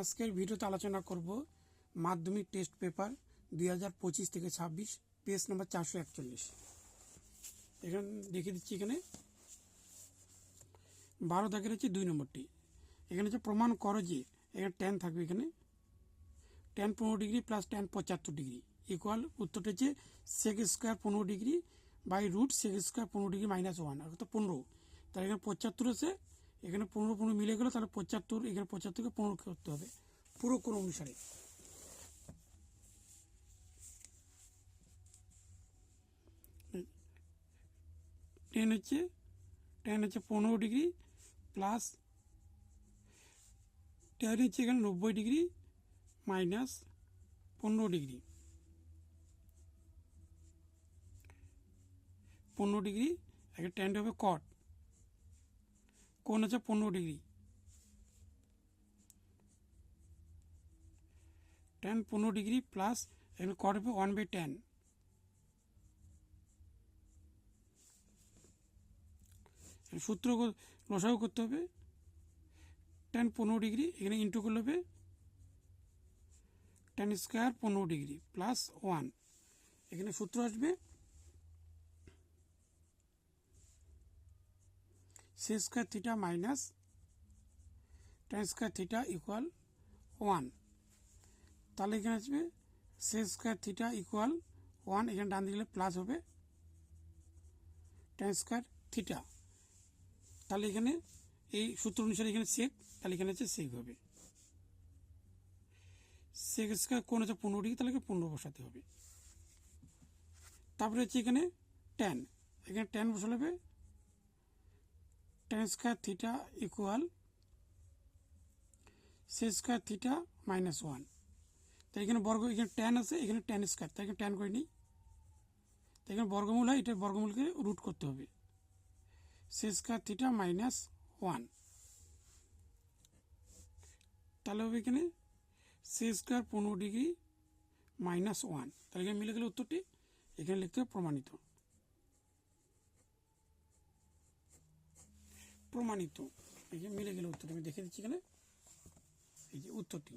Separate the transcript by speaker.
Speaker 1: আজকের ভিডিওতে আলোচনা করব মাধ্যমিক টেস্ট পেপার দুই হাজার পঁচিশ থেকে ছাব্বিশ, পেজ নাম্বার চারশো একচল্লিশ। এখানে দেখিয়ে দিচ্ছি এখানে। বারো দাগের হচ্ছে দুই নম্বরটি। এখানে হচ্ছে প্রমাণ করো যে এখানে টেন থাকবে এখানে। টেন পনেরো ডিগ্রি প্লাস টেন পঁচাত্তর ডিগ্রি। ইকুয়াল উত্তরটা হচ্ছে সেক স্কোয়ার পনেরো degree by root sec square পনেরো ডিগ্রি মাইনাস ওয়ান অর্থাৎ পনেরো। তাহলে এখানে পঁচাত্তর আছে এখানে পনেরো পনেরো মিলে গেলো, তাহলে পঁচাত্তর, এখানে পঁচাত্তরকে পনেরো করতে হবে। পুরো কোন অনুসারে। টেন হচ্ছে টেন হচ্ছে পনেরো ডিগ্রি প্লাস টেন হচ্ছে এখানে নব্বই ডিগ্রি মাইনাস পনেরো ডিগ্রি। পনেরো ডিগ্রি এখানে টেনটা হবে কট কোন হচ্ছে পনেরো ডিগ্রি। টেন পনেরো ডিগ্রি প্লাস এখানে কট হবে ওয়ান বাই টেন সূত্র লসাগু করতে হবে। টেন পনেরো ডিগ্রি, এখানে ইন্টু করলে হবে। টেন স্কোয়ার পনেরো ডিগ্রি প্লাস ওয়ান এখানে সূত্র আসবে sec square theta minus tan square theta equal one. তাহলে এখানে আসবে sec square theta equal one, এখানে ডান দিকে প্লাস হবে টেন স্কোয়ার থিটা। তাহলে এখানে এই সূত্র অনুসারে এখানে সেক তাহলে এখানে হচ্ছে সেক হবে। সেক স্কোয়ার কোন হচ্ছে পনেরো ডিগ্রি, তাহলে পনেরো বসাতে হবে। তারপরে হচ্ছে এখানে টেন এখানে টেন বসালে হবে tan square theta equal sec square theta minus one তো এখানে বর্গ, এখানে টেন আছে, এখানে টেন স্কোয়ার তাই এখানে টেন করে নিই তো এখানে বর্গমূল হয় এটার বর্গমূলকে রুট করতে হবে। Sec square theta minus one তাহলে হবে এখানে সি স্কোয়ার পনেরো ডিগ্রি মাইনাস ওয়ান তাহলে এখানে মিলে গেলে উত্তরটি। এখানে লিখতে প্রমাণিত। প্রমাণিত। এই যে মিলে গেলে উত্তরটি আমি দেখে দিচ্ছি এখানে। এই যে উত্তরটি।